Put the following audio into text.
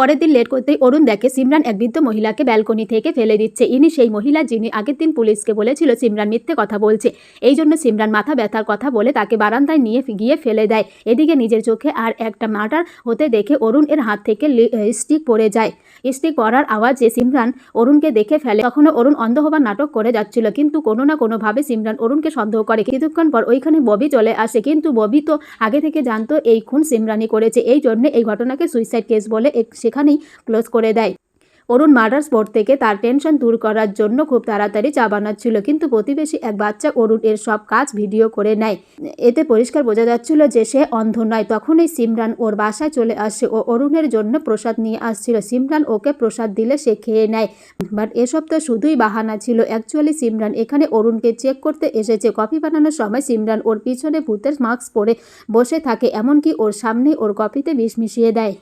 পরের দিন লেট করতেই অরুণ দেখে সিমরান এক বৃদ্ধ মহিলাকে ব্যালকনি থেকে ফেলে দিচ্ছে। ইনি সেই মহিলা যিনি আগের দিন পুলিশকে বলেছিল সিমরান মিথ্যে কথা বলছে। এই জন্য সিমরান মাথা ব্যথার কথা বলে তাকে বারান্দায় নিয়ে গিয়ে ফেলে দেয়। এদিকে নিজের চোখে আর একটা মার্ডার হতে দেখে অরুণ এর হাত থেকে স্টিক পড়ে যায়। স্টিক পড়ার আওয়াজে সিমরান অরুণকে দেখে ফেলে। তখনও অরুণ অন্ধ হবার নাটক করে যাচ্ছিল, কিন্তু কোনো না কোনোভাবে সিমরান অরুণকে সন্দেহ করে। কিছুক্ষণ পর ওইখানে ববি চলে আসে, কিন্তু ববি তো আগে থেকে জানতো এই খুন সিমরানি করেছে। এই জন্য এই ঘটনাকে সুইসাইড কেস বলে এক- সেখানেই ক্লোজ করে দেয়। অরুণ মার্ডার স্পট থেকে তার টেনশন দূর করার জন্য খুব তাড়াতাড়ি চা বানাচ্ছিল, কিন্তু প্রতিবেশী এক বাচ্চা অরুণ এর সব কাজ ভিডিও করে নেয়। এতে পরিষ্কার বোঝা যাচ্ছিল যে সে অন্ধ নয়। তখনই সিমরান ওর বাসায় চলে আসে ও অরুণের জন্য প্রসাদ নিয়ে আসছিল। সিমরান ওকে প্রসাদ দিলে সে খেয়ে নেয়। বাট এসব তো শুধুই বাহানা ছিল। অ্যাকচুয়ালি সিমরান এখানে অরুণকে চেক করতে এসেছে। কফি বানানোর সময় সিমরান ওর পিছনে ভূতের মাস্ক পরে বসে থাকে, এমনকি ওর সামনে ওর কফিতে বিষ মিশিয়ে দেয়।